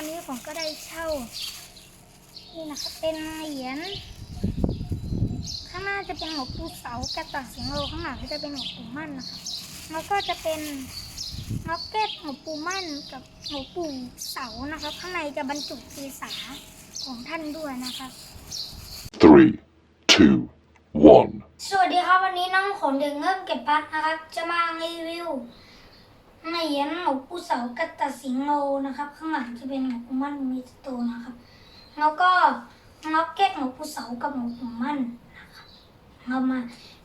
อนนี้ผมก็ได้เช่า นี่นะครับเป็นเหรียญข้างหน้าจะเป็นหัวปูเสากระตักเสียงโลข้างหลังก็จะเป็นหัวปูมั่นนะครับแล้วก็จะเป็นน็อกเก็ตหัวปูมั่นกับหัวปูเสานะครับ ข้างในจะบรรจุเกษาของท่านด้วยนะครับ Three, two, one. สวัสดีครับวันนี้น้องขนเด็กเงิมเก็บพัดนะครับ จะมารีวิว เหรียญหลวงปู่เสากัตตสิงโลนะครับ ข้างหลังจะเป็นหลวงปู่มั่นมีสโตนะครับ แล้วก็น็อกเก็ตหลวงปู่เสากับหลวงปู่มั่นนะครับเรามา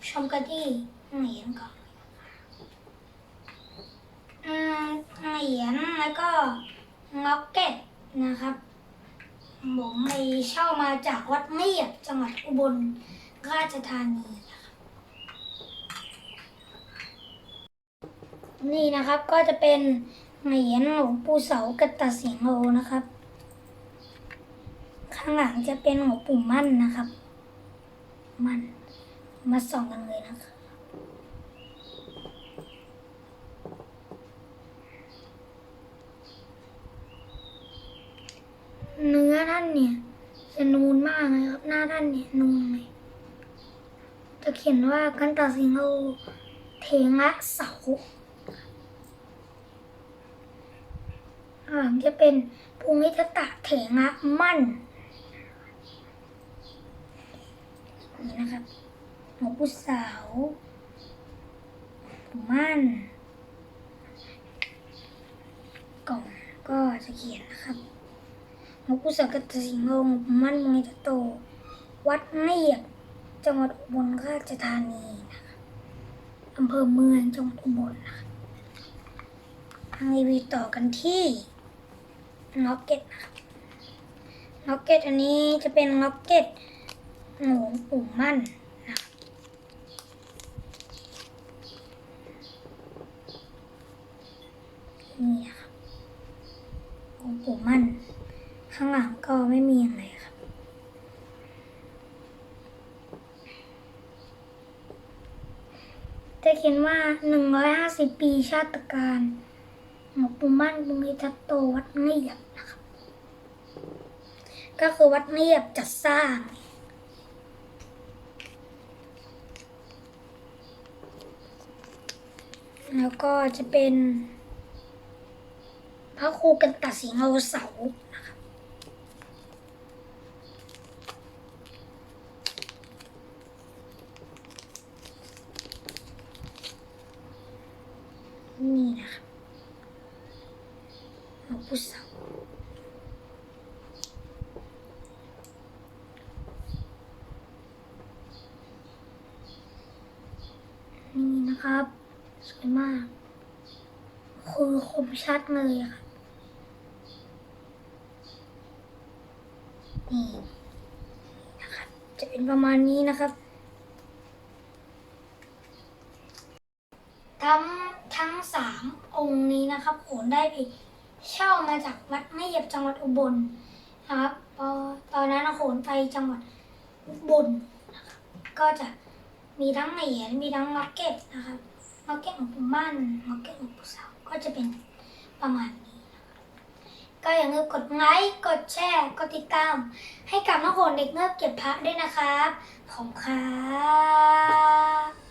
ชมกันที่เหรียญก่อนอืมเหรียญแล้วก็น็อกเก็ตนะครับผมไปเช่ามาจากวัดเงียบจังหวัดอุบลราชธานีนะครั นี่นะครับก็จะเป็นเหรียญหลวงปู่เสากตตเสียงโลนะครับ ข้างหลังจะเป็นหลวงปู่มั่นนะครับ มั่นมาส่องกันเลยนะครับเนื้อท่านเนี่ยจะนูนมากเลยครับ หน้าท่านเนี่ยนูนเลยจะเขียนว่ากันตาสิงโลเทงะเสา ข้างหลังจะเป็นภูมิทัตะเถงะมั่นนี่นะครับหลวงปู่เสาวปู่มั่น กล่องก็จะเขียนนะครับหลวงปู่เสาวกัตสิงโลหลวงมั่นมุนิตโต วัดเงียบจังหวัดอุบลราชธานีนะคะอำเภอเมืองจังหวัดอุบลนะคะทางรีวิวต่อกันที่ น็อกเก็ตนะล็อกเก็ตอันนี้จะเป็นน็อกเก็ตหลวงปู่มั่นนะนี่นะคะหลวงปู่มั่น ข้างหลังก็ไม่มีอะไรครับจะเขียนว่า 150 ปีชาติการ หลวงปู่มั่นบุญทัตโตวัดเงียบนะครับ ก็คือวัดเงียบจัดสร้างแล้วก็จะเป็น พระครูกันตัดสิงโลเสานะครับนี่นะครับ หลวงปู่เสานี่นะครับ สวยมาก คือคมชัดเลยอะครับ นี่นะครับ จะเป็นประมาณนี้นะครับทั้งทั้งสามองค์นี้นะครับโขนได้ไป เช่ามาจากวัดไม่เหยียบจังหวัดอุบลนะครับพอตอนนั้นโขนไปจังหวัดอุบลนะครับก็จะมีทั้งเหรียญมีทั้งมาร์เก็ตนะครับมาร์เก็ตของปู่มั่นมาร์เก็ตของปู่สาก็จะเป็นประมาณนี้นะครับก็อย่าลืมกดไลค์กดแชร์กดติดตาม ให้กับน้องโขนเด็กเงือกเก็บพระด้วยนะครับ ขอบคุณครับ